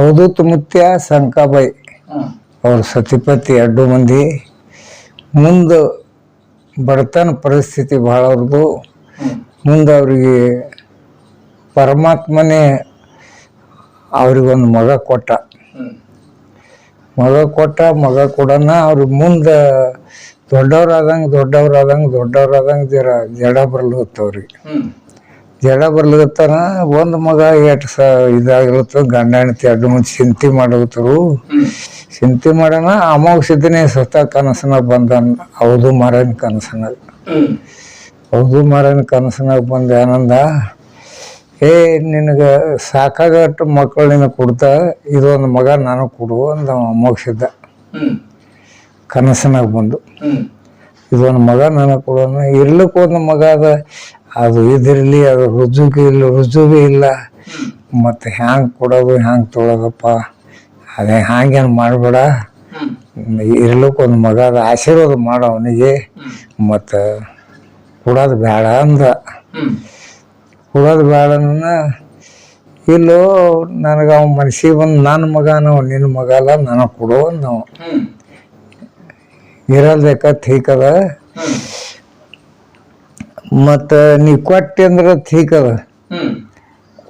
ಅವಧೂತ್ ಮುತ್ಯ ಸಂಕಾಬಾಯಿ ಅವ್ರ ಸತಿಪತಿ ಎರಡು ಮಂದಿ. ಮುಂದೆ ಬಡತನ ಪರಿಸ್ಥಿತಿ ಭಾಳ ಅವ್ರದ್ದು ಮುಂದೆ ಅವರಿಗೆ ಪರಮಾತ್ಮನೇ ಅವ್ರಿಗೊಂದು ಮಗ ಕೊಟ್ಟ. ಮಗ ಕೊಟ್ಟ ಮಗ ಕೊಡನ ಅವ್ರಿಗೆ ಮುಂದೆ ದೊಡ್ಡವ್ರಾದಂಗೆ ದೊಡ್ಡವ್ರಾದಂಗೆ ದೊಡ್ಡವ್ರಾದಂಗೆ ಜರ ಜಡ ಬರ್ಲತ್ತ ಅವ್ರಿಗೆ. ಹ್ಮ್. ಜಡ ಬರ್ಲಿಕತ್ತಾರ ಒಂದು ಮಗ ಎಷ್ಟು ಸ ಇದಾಗಿರುತ್ತ ಗಂಡ ಹೆಂಡತಿ ಎರಡು ಮಂದಿ ಚಿಂತೆ ಮಾಡಲತ್ತರು ಹ್ಮ್. ಚಿಂತೆ ಮಾಡೋಣ ಅಮೋಘ ಸತ ಕನಸನಾಗ ಬಂದ ಹೌದು ಮಾರನ ಕನಸನಾಗ. ಹೌದು ಮಾರನ ಕನಸನಾಗ ಬಂದ ಆನಂದ ಏ ನಿನಗೆ ಸಾಕಾಗಟ್ಟು ಮಕ್ಕಳು ನಿನಗೆ ಕೊಡ್ತಾ ಇದೊಂದು ಮಗ ನಾನು ಕೊಡು ಅಂದ ಅಮೋಘ ಸಿದ್ಧ. ಕನಸನಾಗ ಬಂದು ಇದೊಂದು ಮಗ ನನಗೆ ಕೊಡೋಣ ಇರ್ಲಿಕ್ಕೆ ಒಂದು ಮಗ ಅದ ಅದು ಇದಿರಲಿ ಅದು ರುಜುಗೆ ಇಲ್ಲ ರುಜುಗೆ ಇಲ್ಲ. ಮತ್ತು ಹ್ಯಾಂಗೆ ಕೊಡೋದು ಹ್ಯಾಂಗೆ ತೊಳೋದಪ್ಪ? ಅದೇ ಹ್ಯಾಂಗೇನು ಮಾಡಬೇಡ. ಇರ್ಲಿಕ್ಕೆ ಒಂದು ಮಗ ಅದು ಆಶೀರ್ವಾದ ಮಾಡು ಅವನಿಗೆ. ಮತ್ತು ಕೊಡೋದು ಬೇಡ ಅಂದ. ಕೊಡೋದು ಬೇಡ ಇಲ್ಲೋ ನನಗೆ ಅವ ಮನ್ಸಿಗೆ ಬಂದು ನನ್ನ ಮಗನವ ನಿನ್ನ ಮಗ ಅಲ್ಲ ನನಗೆ ಕೊಡೋ ನಾವು ಅವ ಠೀಕದ ಮತ್ತು ನೀ ಕೊಟ್ಟಿ ಅಂದ್ರೆ ಥೀಕ್ ಅದ.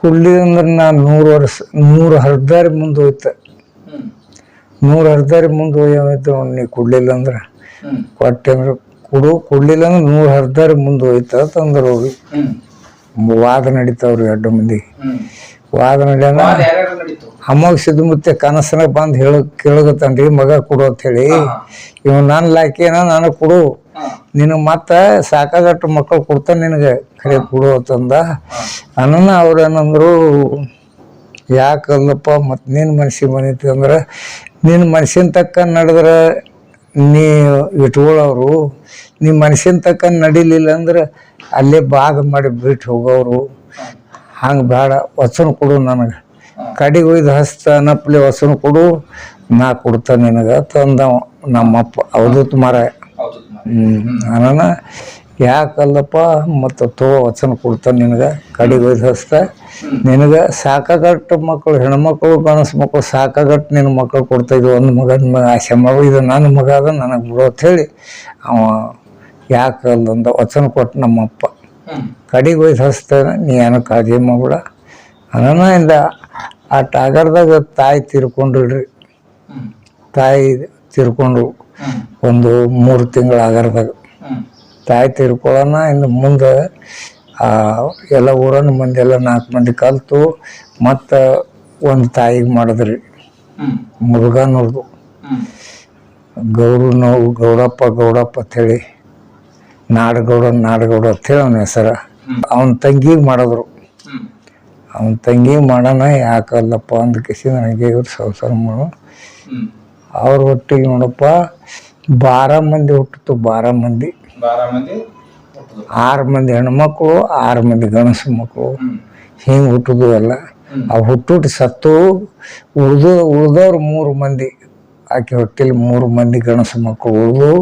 ಕುಡ್ಲಿ ಅಂದ್ರೆ ನಾನು ನೂರು ವರ್ಷ ನೂರು ಹರ್ದಾರಿ ಮುಂದೆ ಹೋಯ್ತ. ನೂರು ಹರ್ದಾರಿ ಮುಂದೆ ಹೋಯ್ತು ನೀ ಕುಡ್ಲಿಲ್ಲ ಅಂದ್ರೆ. ಕೊಟ್ಟೆ ಅಂದ್ರೆ ಕುಡು ಕುಡ್ಲಿಲ್ಲ ಅಂದ್ರೆ ನೂರು ಹರ್ದಾರಿ ಮುಂದೆ ಹೋಯ್ತು ಅಂತಂದ್ರೆ ಅವ್ರು. ವಾದ ನಡೀತಾವ್ರಿ ಎರಡು ಮಂದಿ. ವಾದ ನಡ್ಯಾನ ಅಮ್ಮಗ ಸಿದ್ಧಮುತ್ತೆ ಕನಸನ ಬಂದು ಹೇಳ ಕೇಳಗತ್ತನ್ರಿ ಮಗ ಕೊಡು ಅಂತ ಹೇಳಿ. ಇವ್ ನಾನು ಲಾಕಿನ ನಾನು ಕೊಡು. ನಿನಗೆ ಮತ್ತೆ ಸಾಕಾಗಟ್ಟು ಮಕ್ಕಳು ಕೊಡ್ತಾನೆ ನಿನಗೆ? ಕರೆ ಕೊಡು ಅಂತಂದ. ಅನ್ನ ಅವ್ರು ಏನಂದ್ರು ಯಾಕಂದಪ್ಪ ಮತ್ತು ನಿನ್ನ ಮನ್ಸಿಗೆ ಬಂದೈತಿ ಅಂದ್ರೆ ನಿನ್ನ ಮನ್ಸಿನ ತಕ್ಕ ನಡೆದ್ರೆ ನೀ ಇಟ್ಕೊಳ್ಳೋರು ನಿಮ್ಮ ಮನ್ಸಿನ ತಕ್ಕ ನಡಿಲಿಲ್ಲ ಅಂದ್ರೆ ಅಲ್ಲೇ ಬಾಗ ಮಾಡಿ ಬಿಟ್ಟು ಹೋಗೋರು. ಹಂಗೆ ಬೇಡ ವಚನ ಕೊಡು ನನಗೆ. ಕಡೆಗೆ ಒಯ್ದು ಹಸ್ತ ನಪ್ಲೆ ವಚನ ಕೊಡು, ನಾ ಕೊಡ್ತಾನೆ ನಿನಗೆ ತಂದವ ನಮ್ಮಪ್ಪ. ಅವಧೂತ್ ಮರ. ಅನನ ಯಾಕಲ್ಲಪ್ಪ ಮತ್ತು ತೋ ವಚನ ಕೊಡ್ತಾನೆ ನಿನಗೆ ಕಡೆಗೆ ಒಯ್ದು ಹಸ್ತ. ನಿನಗೆ ಸಾಕಾಗಟ್ಟು ಮಕ್ಕಳು ಹೆಣ್ಮಕ್ಳು ಗಣಸು ಮಕ್ಕಳು ಸಾಕಾಗಟ್ಟು ನಿನ್ನ ಮಕ್ಕಳು ಕೊಡ್ತಾ ಇದ್ವು. ಒಂದು ಮಗನ ಮಗ ಆಸೆ ಮಗ ಇದು ನನ್ನ ಮಗ ಅದ ನನಗೆ ಬಿಡು ಅಂತ ಹೇಳಿ ಅವ ಯಾಕಲ್ಲಂದ ವಚನ ಕೊಟ್ಟು ನಮ್ಮಪ್ಪ. ಕಡಿಗೆ ಒಯ್ದು ನೀ ಏನು ಕಾಳಜಿ ಮಗಳ ಅನನ ಇಂದ ಆ ಟಾಗರ್ದಾಗ ತಾಯಿ ತಿರ್ಕೊಂಡ್ರಿ ತಾಯಿ ತೀರ್ಕೊಂಡು ಹ್ಮ್ ಒಂದು ಮೂರು ತಿಂಗಳು ಆಗರ್ದಾಗ. ತಾಯಿ ತೀರ್ಕೊಳ್ಳೋಣ ಇನ್ನು ಮುಂದೆ ಆ, ಎಲ್ಲ ಊರನ್ನ ಮಂದಿ ಎಲ್ಲ ನಾಲ್ಕು ಮಂದಿ ಕಲ್ತು ಮತ್ತು ಒಂದು ತಾಯಿಗೆ ಮಾಡಿದ್ರಿ. ಮುರುಘಾನವ್ರದ್ದು ನೋವು ಗೌಡಪ್ಪ ಗೌಡಪ್ಪ ಅಂತೇಳಿ ನಾಡಗೌಡ ನಾಡಗೌಡ ಅಂತೇಳಿ ಅವನ ಹೆಸರ. ಅವನ ತಂಗಿಗೆ ಮಾಡಿದ್ರು. ಅವನ ತಂಗಿಗೆ ಮಾಡೋಣ ಯಾಕಲ್ಲಪ್ಪ ಅಂದ ಕಿಸಿ ನನಗೆ ಇವ್ರು ಸಂಸಾರ ಮಾಡು ಅವ್ರ ಒಟ್ಟಿಗೆ ನೋಡಪ್ಪ ಬಾರ ಮಂದಿ ಹುಟ್ಟಿತು ಬಾರ ಮಂದಿ. ಬಾರ ಮಂದಿ ಆರು ಮಂದಿ ಹೆಣ್ಮಕ್ಳು ಆರು ಮಂದಿ ಗಣಸು ಮಕ್ಕಳು ಹಿಂಗೆ ಹುಟ್ಟುದು ಎಲ್ಲ. ಆ ಅವು ಹುಟ್ಟುಟ್ಟು ಸತ್ತು ಉಳ್ದು ಉಳ್ದವ್ರು ಮೂರು ಮಂದಿ. ಆಕೆ ಹೊಟ್ಟೆಲಿ ಮೂರು ಮಂದಿ ಗಣಸು ಮಕ್ಕಳು ಉಳಿದು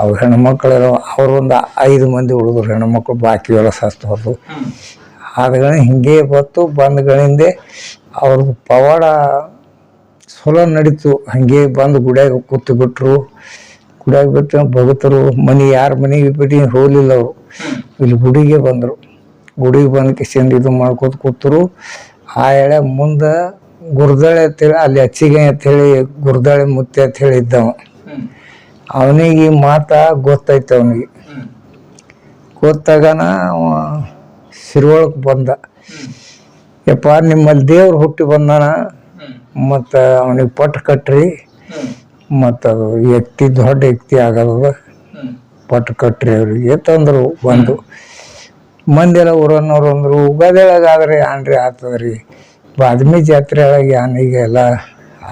ಅವು ಹೆಣ್ಮಕ್ಳು ಅವ್ರೊಂದು ಒಂದು ಐದು ಮಂದಿ ಉಳಿದ್ರು ಹೆಣ್ಮಕ್ಳು ಬಾಕಿ ಎಲ್ಲ ಸತ್ತು ಹೊರದು. ಆದ ಹಿಂಗೆ ಬತ್ತು ಗಣಿಂದೆ ಅವ್ರದ್ದು ಪವಾಡ ಸೊಲ ನಡೀತು. ಹಂಗೆ ಬಂದು ಗುಡಿಯಾಗ ಕೂತು ಬಿಟ್ರು ಗುಡಿಯಾಗ ಬಿಟ್ಟು ಭಗತರು ಮನೆ ಯಾರ ಮನೆಗೆ ಬಿಟ್ಟು ಹೋಗಲಿಲ್ಲ ಅವರು. ಇಲ್ಲಿ ಗುಡಿಗೆ ಬಂದರು. ಗುಡಿಗೆ ಬಂದು ಕಿಶನ್ ಇದು ಮಾಡ್ಕೋತ ಕೂತರು. ಆ ಎಳೆ ಮುಂದೆ ಗುರ್ದಾಳೆ ಅಂತೇಳಿ ಅಲ್ಲಿ ಅಚ್ಚಿಗೆ ಅಂತೇಳಿ ಗುರ್ದಾಳೆ ಮುತ್ತೆ ಅಂತ ಹೇಳಿ ಇದ್ದವ. ಅವನಿಗೆ ಮಾತ ಗೊತ್ತಾಯ್ತು ಅವನಿಗೆ. ಗೊತ್ತಾಗನ ಸಿರುವಳಕ್ಕೆ ಬಂದ. ಯಪ್ಪ ನಿಮ್ಮಲ್ಲಿ ದೇವ್ರು ಹುಟ್ಟಿ ಬಂದಾನ. ಮತ್ತು ಅವನಿಗೆ ಪಟ್ ಕಟ್ರಿ ಹ್ಮ್ ಮತ್ತು ಅದು ವ್ಯಕ್ತಿ ದೊಡ್ಡ ವ್ಯಕ್ತಿ ಆಗದ ಪಟ್ ಪಟ್ಟು ಕಟ್ರಿ ಅವ್ರಿಗೆ. ತಂದರು ಬಂದು. ಮಂದಿರ ಊರನ್ನವ್ರು ಅಂದರು ಉಗಾದಿಯೊಳಗಾದ್ರೆ ಆನ್ರಿ ರೀ ಬಾದ್ಮಿ ಜಾತ್ರೆ ಒಳಗೆ ಎಲ್ಲ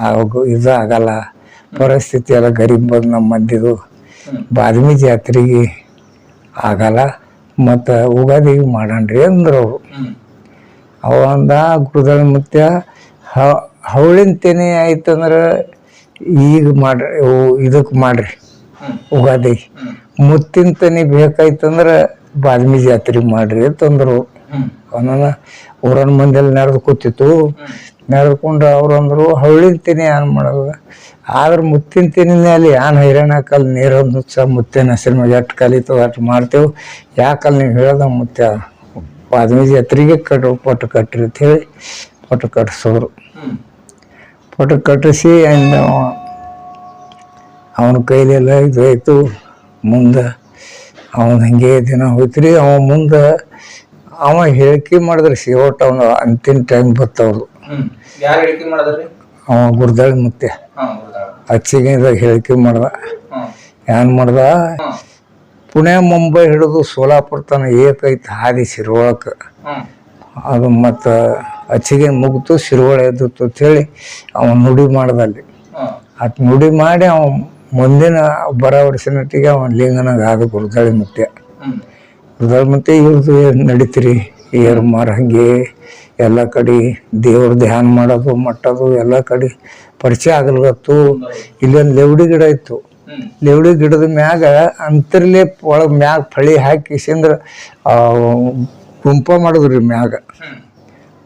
ಆಗ ಇದು ಆಗಲ್ಲ. ಪರಿಸ್ಥಿತಿ ಎಲ್ಲ ಗರೀಬ್ ಬಂದು ನಮ್ಮ ಮಂದಿದು. ಬಾದ್ಮಿ ಜಾತ್ರೆಗೆ ಆಗಲ್ಲ. ಮತ್ತು ಉಗಾದಿಗೆ ಮಾಡಣ್ರಿ ಅಂದ್ರು ಅವರು. ಹ್ಮ್. ಅವ ಅಂದ ಗುರುದಳ ಮುತ್ಯ ಹವಳಿನ ತೆನೆ ಆಯ್ತಂದ್ರೆ ಈಗ ಮಾಡ್ರಿ ಇದಕ್ಕೆ ಮಾಡ್ರಿ, ಉಗಾದಿ. ಮುತ್ತಿನ ತನಿ ಬೇಕಾಯ್ತಂದ್ರೆ ಬಾದ್ಮಿ ಜಾತ್ರೆ ಮಾಡ್ರಿ ಅಂತಂದ್ರು. ಅವನ ಊರನ್ ಮಂದಿಯಲ್ಲಿ ನಡೆದು ಕೂತಿತ್ತು. ನಡೆದುಕೊಂಡು ಅವ್ರು ಅಂದರು ಹಳ್ಳಿನ ತಿನಿ ಏನು ಮಾಡೋದು? ಆದ್ರೆ ಮುತ್ತಿನ ತಿನಿನೇ ಅಲ್ಲಿ ಆನ್ ಹೈರಾಣ ಕಲ್ ನೀರೊಂದು ನುಚ್ಚ ಮುತ್ತಿನ ಹೆಸರು ಮ್ಯಾಗ ಎಷ್ಟು ಕಲಿತದ ಅಷ್ಟು ಮಾಡ್ತೇವೆ. ಯಾಕಲ್ಲಿ ನೀವು ಹೇಳ್ದ ಮುತ್ತೆ ಬಾದ್ಮಿ ಜಾತ್ರೆಗೆ ಕಟ್ಟು ಪಟ್ಟು ಕಟ್ಟ್ರಿ ಅಂತ ಹೇಳಿ ಪಟ್ಟು ಕಟ್ಟಿಸೋರು ಫೋಟೋ ಕಟ್ಟಿಸಿ ಆ್ಯಂಡ್ ಅವನ ಕೈಲೆಲ್ಲ ಇದಾಯಿತು ಮುಂದೆ ಅವನ ಹಂಗೆ ದಿನ ಹೋಯ್ತ್ರಿ. ಅವ ಮುಂದೆ ಅವ ಹೇಳಿಕೆ ಮಾಡಿದ್ರೆ ಸಿ ಒಟ್ಟು ಅವನು ಅಂತಿನ ಟೈಮ್ ಬರ್ತವ್ರು ಅವ ಗುರ್ದಾಳಿ ಮತ್ತೆ ಅಚ್ಚಿಗೆದಾಗ ಹೇಳಿಕೆ ಮಾಡ್ದ. ಏನ್ ಮಾಡ್ದ? ಪುಣೆ ಮುಂಬೈ ಹಿಡಿದು ಸೋಲಾಪುರ ತನ ಏಕೈತೆ ಹಾದಿ ಸಿರೋಳಕ್ಕೆ ಅದು ಮತ್ತು ಅಚ್ಚಿಗೆ ಮುಗಿತು ಶಿರುಗಳು ಎದ್ದಿತ್ತು ಅಂತೇಳಿ ಅವನು ನುಡಿ ಮಾಡ್ದಲ್ಲಿ. ಅಟ್ ನುಡಿ ಮಾಡಿ ಅವ ಮುಂದಿನ ಬರ ವರ್ಷನಟ್ಟಿಗೆ ಅವ ಲಿಂಗನಾಗ ಆದ ಗುರುದಾಳಿ ಮುತ್ಯ ಗುರುದಳಿ ಮುತ್ಯ ಇವ್ರದ್ದು ಏನು ನಡೀತೀರಿ? ಏರು ಮಾರ ಹಂಗೆ ಎಲ್ಲ ಕಡೆ ದೇವ್ರ ಧ್ಯಾನ ಮಾಡೋದು ಮಟ್ಟೋದು ಎಲ್ಲ ಕಡೆ ಪರಿಚಯ ಆಗಲ್ಗತ್ತು ಇಲ್ಲೊಂದು ಲೆವಡಿ ಗಿಡ ಇತ್ತು. ಲೆವಡಿ ಗಿಡದ ಮ್ಯಾಗ ಅಂತರ್ಲೆ ಒಳಗೆ ಮ್ಯಾಗ ಫಳಿ ಹಾಕಿ ಸಿಂದ್ರ ಗುಂಪ ಮಾಡಿದ್ರಿ ಮ್ಯಾಗ.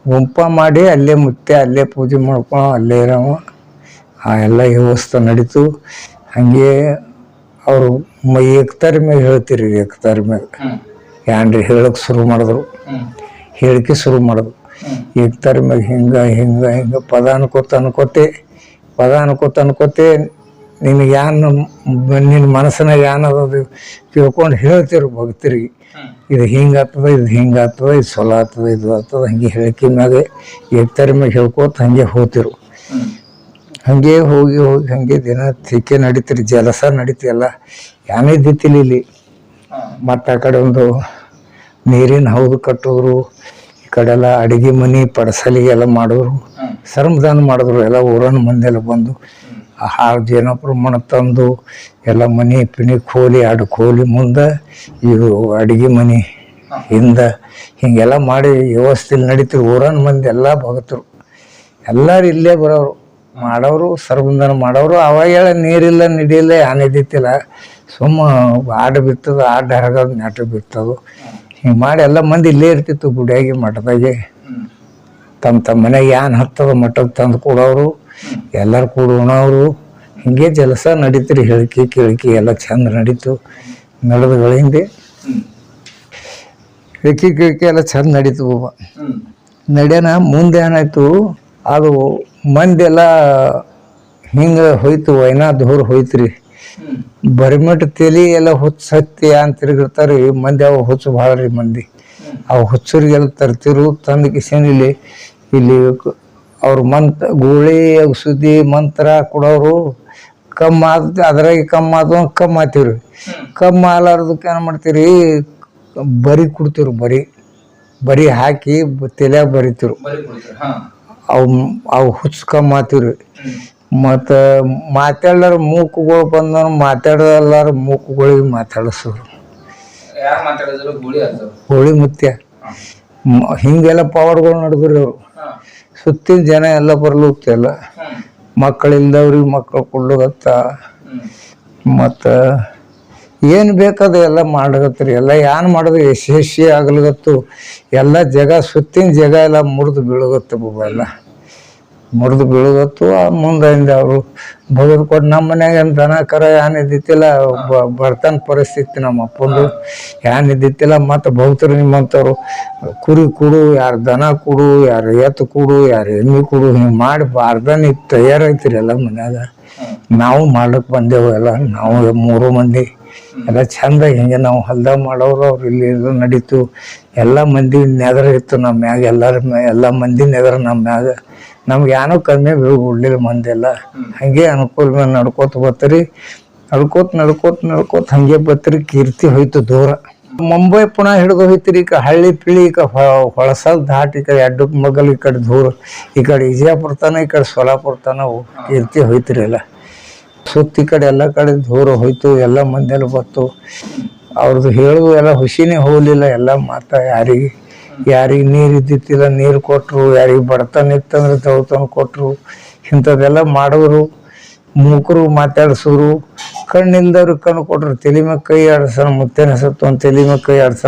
ಗುಂಪ ಮಾಡಿ ಅಲ್ಲೇ ಮುತ್ತೆ ಅಲ್ಲೇ ಪೂಜೆ ಮಾಡ್ಕೊಂಡು ಅಲ್ಲೇ ಇರೋ ಆ ಎಲ್ಲ ವ್ಯವಸ್ಥೆ ನಡೀತು. ಹಾಗೆ ಅವರು ಮ ಏಕತಾರಿ ಮ್ಯಾಗ ಹೇಳ್ತೀರಿ ಏಕತಾರಿ ಮ್ಯಾಗ ಹ್ಮ್. ಏನ್ರಿ ಹೇಳಕ್ಕೆ ಶುರು ಮಾಡಿದ್ರು. ಹೇಳಿಕೆ ಶುರು ಮಾಡಿದ್ರು. ಹ್ಮ್. ಮೇಲೆ ಮ್ಯಾಗ ಹಿಂಗೆ ಹಿಂಗೆ ಹಿಂಗೆ ಪದ ಅನ್ಕೋತ ಅನ್ಕೋತೆ ಪದ ಅನ್ಕೋತ ಅನ್ಕೋತೆ ನಿನಗೆ ಏನು ನಿನ್ನ ಮನಸ್ಸಿನಾಗ ಏನದ ತಿಳ್ಕೊಂಡು ಹೇಳ್ತಿರು ಭಕ್ತರಿಗೆ. ಇದು ಹಿಂಗಾಗ್ತದ ಇದು ಹಿಂಗೆ ಆಗ್ತದ ಇದು ಸೊಲ ಆಗ್ತದ ಇದು ಆಗ್ತದ ಹಂಗೆ ಹೇಳಿಕೆ ಮ್ಯಾಗೆ ಎತ್ತರ ಮ್ಯಾಗ ಹೇಳ್ಕೋತ ಹಂಗೆ ಹೋತಿರು. ಹ್ಮ್ ಹಂಗೆ ಹೋಗಿ ಹೋಗಿ ಹಂಗೆ ದಿನ ತಿಕ್ಕೆ ನಡೀತಿರಿ ಜಲಸ ನಡೀತಿ ಯಾನೇ ದಿತ್ತಿಲಿ ಇಲ್ಲಿ. ಮತ್ತು ಆ ಕಡೆ ಒಂದು ನೀರಿನ ಹೌದು ಕಟ್ಟೋರು ಈ ಕಡೆ ಎಲ್ಲ ಅಡಿಗೆ ಮನೆ ಪಡಸಲಿಗೆ ಎಲ್ಲ ಮಾಡೋರು ಶ್ರಮದಾನ ಮಾಡಿದ್ರು ಎಲ್ಲ ಊರನ್ನ ಮಂದೆಲ್ಲ ಬಂದು. ಹ್ಮ್ ಏನೋ ಪ್ರಮಾಣ ತಂದು ಎಲ್ಲ ಮನೆ ಪಿನಿ ಕೋಲಿ ಎರಡು ಕೋಲಿ ಮುಂದೆ ಇದು ಅಡಿಗೆ ಮನೆ ಹಿಂದೆ. ಹಿಂಗೆಲ್ಲ ಮಾಡಿ ವ್ಯವಸ್ಥೆ ನಡೀತಿರು ಊರನ್ ಮಂದಿ ಎಲ್ಲ ಭಗತರು. ಎಲ್ಲರೂ ಇಲ್ಲೇ ಬರೋರು. ಮಾಡೋರು ಸರ್ಬಂಧನ ಮಾಡೋರು. ಅವಾಗ ಹೇಳ ನೀರಿಲ್ಲ ನಿಡಿಲ್ಲ ಏನಿದ್ದಿತ್ತಿಲ್ಲ ಸುಮ್ಮ ಆಡು ಬಿತ್ತದ ಆಡು ಹರಗೋದು ನೆಟ್ಟು ಬಿತ್ತದು. ಹಿಂಗೆ ಮಾಡಿ ಎಲ್ಲ ಮಂದಿ ಇಲ್ಲೇ ಇರ್ತಿತ್ತು ಗುಡಿಯಾಗಿ ಮಠದಾಗೆ. ತಮ್ಮ ತಮ್ಮ ಮನೆಗೆ ಏನು ಹತ್ತದ ಮಠಕ್ಕೆ ತಂದು ಕೊಡೋರು. ಎಲ್ಲರೂ ಕೂಡ ಉಣವರು. ಹಿಂಗೆ ಜಲಸ ನಡೀತ್ರಿ, ಹೇಳಿಕೆ, ಕೇಳಿಕೆ, ಎಲ್ಲ ಚಂದ ನಡೀತು. ನಡೆದುಗಳಿಂದೆ ಹೇಳಿಕೆ, ಕೇಳಿಕೆ ಎಲ್ಲ ಚಂದ ನಡೀತು ಹ್ಮ್ ಮುಂದೆ ಏನಾಯ್ತು, ಅದು ಮಂದೆಲ್ಲ ಹಿಂಗೆ ಹೋಯ್ತು, ವೈನಾ ದೂರ ಹೋಯ್ತ್ರಿ. ಬರಿಮಟ್ ತಲೆ ಎಲ್ಲ ಹುಚ್ಚ ಹತ್ತಿ ಅಂತ ತಿರುಗಿರ್ತಾರೆ, ಮಂದಿ ಅವು ಹುಚ್ಚು ಭಾಳ ರೀ ಮಂದಿ. ಅವು ಹುಚ್ಚರಿಗೆಲ್ಲ ತರ್ತಿರು, ತಂದು ಕಿಶನ್ ಇಲ್ಲಿ ಅವ್ರ ಮಂತ್ ಗೂಳಿ ಔಷಧಿ ಮಂತ್ರ ಕೊಡೋರು ಕಮ್ಮಿ ಆದ ಕಮ್ಮ ಕಮ್ಮಿ ಆದ ಕಮ್ಮಿ ಆತೀವ್ರಿ. ಕಮ್ಮಿ ಆಲಾರ್ದಕ್ಕೆ ಏನು ಮಾಡ್ತೀರಿ ಬರಿ ಕೊಡ್ತೀವಿ ಬರಿ. ಬರಿ ಹಾಕಿ ತಲೆಯಾಗ ಬರಿತೀರು ಬರೀ ಕುಡಿತೀರಿ ಹಾ. ಅವು ಅವು ಹುಚ್ಚು ಕಮ್ಮಿ ಆತೀವ್ರಿ. ಮತ್ತು ಮಾತಾಡ್ಲಾರ ಮೂಕುಗಳು ಬಂದವ್ರು ಮಾತಾಡಲಾರ ಮೂಕುಗಳಿಗೆ ಮಾತಾಡಿಸೋರು. ಹೋಳಿ ಮುತ್ಯ. ಹಿಂಗೆಲ್ಲ ಪವರ್ಗಳು ನಡೆದ್ರಿ ಅವರು. ಸುತ್ತಿನ ಜನ ಎಲ್ಲ ಬರ್ಲುತ್ತೆ ಎಲ್ಲ ಮಕ್ಕಳಿಂದ ಮಕ್ಕಳಿಲ್ದವ್ರಿಗೆ ಮಕ್ಕಳು ಕೊಡ್ಲಗತ್ತ ಮತ್ತು ಏನು ಬೇಕದ ಎಲ್ಲ ಮಾಡ್ಲಗತ್ರಿ ಎಲ್ಲ ಏನು ಮಾಡೋದು ಯಶಸ್ವಿ ಆಗ್ಲಗತ್ತು ಎಲ್ಲ ಜಗ ಸುತ್ತಿನ ಜಗ ಎಲ್ಲ ಮುರಿದು ಬೀಳಗತ್ತೆ ಬಾಬಾ ಎಲ್ಲ ಮುರಿದು ಬೀಳುದತ್ತು ಮುಂದಿಂದ ಅವರು ಬದಲು ಕೊಟ್ಟು ನಮ್ಮ ಮನ್ಯಾಗ ಏನು ದನ ಕರ ಏನಿದ್ದಿತ್ತಿಲ್ಲ ಬರ್ತಾನ ಪರಿಸ್ಥಿತಿ ನಮ್ಮ ಅಪ್ಪಂದು. ಏನಿದ್ದಿತ್ತಿಲ್ಲ ಮತ್ತು ಭೌತರು ನಿಮ್ಮಂಥವ್ರು ಕುರಿ ಕೊಡು, ಯಾರು ದನ ಕೊಡು, ಯಾರು ಎತ್ತು ಕೊಡು, ಯಾರು ಎಮ್ಮೆ ಕೊಡು, ಹಿಂಗೆ ಮಾಡಿ ಬಾರ್ದಾನಿ ತಯಾರೈತಿರಿ ಎಲ್ಲ ಮನ್ಯಾಗ. ನಾವು ಮಾಡ್ಲಿಕ್ಕೆ ಬಂದೆವು ಎಲ್ಲ, ನಾವು ಮೂರು ಮಂದಿ. ಎಲ್ಲ ಚಂದ ಹಿಂಗೆ ನಾವು ಹೊಲ್ದಾಗ ಮಾಡೋರು ಅವ್ರು ಇಲ್ಲಿ ನಡೀತು. ಎಲ್ಲ ಮಂದಿ ನೆದರ ಇತ್ತು ನಮ್ಮ ಮ್ಯಾಗ, ಎಲ್ಲರ ಎಲ್ಲ ಮಂದಿ ನೆದರ ನಮ್ಮ ಮ್ಯಾಗ. ನಮ್ಗೆ ಏನೋ ಕಮ್ಮಿ ಬೀಳ್ಬಿಡ್ಲಿಲ್ಲ ಮಂದಿ ಎಲ್ಲ ಹಂಗೆ ಅನುಕೂಲ ಮೇಲೆ ನಡ್ಕೋತ ಬರ್ತೀರಿ. ನಡ್ಕೋತ ನಡ್ಕೋತ ನಡ್ಕೋತ ಹಂಗೆ ಬರ್ತೀರಿ. ಕೀರ್ತಿ ಹೋಯ್ತು ದೂರ. ಮುಂಬೈ ಪುನಃ ಹಿಡ್ದು ಹೋಯ್ತಿರಿ. ಈಗ ಹಳ್ಳಿ ಪಿಳಿ ಈಗ ಹೊಳಸಲ್ ದಾಟ್ ಈ ಕಡೆ ಎಡ್ಡು ಮಗಲ್ ಈ ಕಡೆ ದೂರ. ಈ ಕಡೆ ವಿಜಯಪುರ ತನ ಈ ಕಡೆ ಸೋಲಾಪುರ ತನ ಕೀರ್ತಿ ಹೋಯ್ತಿರಿ ಎಲ್ಲ. ಈ ಕಡೆ ಎಲ್ಲ ಕಡೆ ದೂರ ಹೋಯ್ತು. ಎಲ್ಲ ಮಂದೆಲ್ಲ ಬತ್ತು. ಅವ್ರದ್ದು ಹೇಳುದು ಎಲ್ಲ ಹುಷಿನೇ ಹೋಗಲಿಲ್ಲ. ಎಲ್ಲ ಮಾತಾ ಯಾರಿಗೆ. ಯಾರಿಗೆ ನೀರು ಇದ್ದಿತ್ತಿಲ್ಲ, ನೀರು ಕೊಟ್ರು, ಯಾರಿಗೆ ಬಡತನ ಇತ್ತಂದ್ರೆ ದೌತನ ಕೊಟ್ರು. ಇಂಥದ್ದೆಲ್ಲ ಮಾಡಿದ್ರು ಮೂಕರು, ಮಾತಾಡ್ಸೋರು ಕಣ್ಣಿಂದವ್ರು ಕಣ್ಣು ಕೊಟ್ರು, ತಲೆ ಮೇಲೆ ಕೈ ಆಡ್ಸೋಣ, ಮುತ್ತೇನ ಸತ್ತು ಒಂದು ತಲೆ ಮೇಲೆ ಕೈ ಆಡ್ಸೋಣ.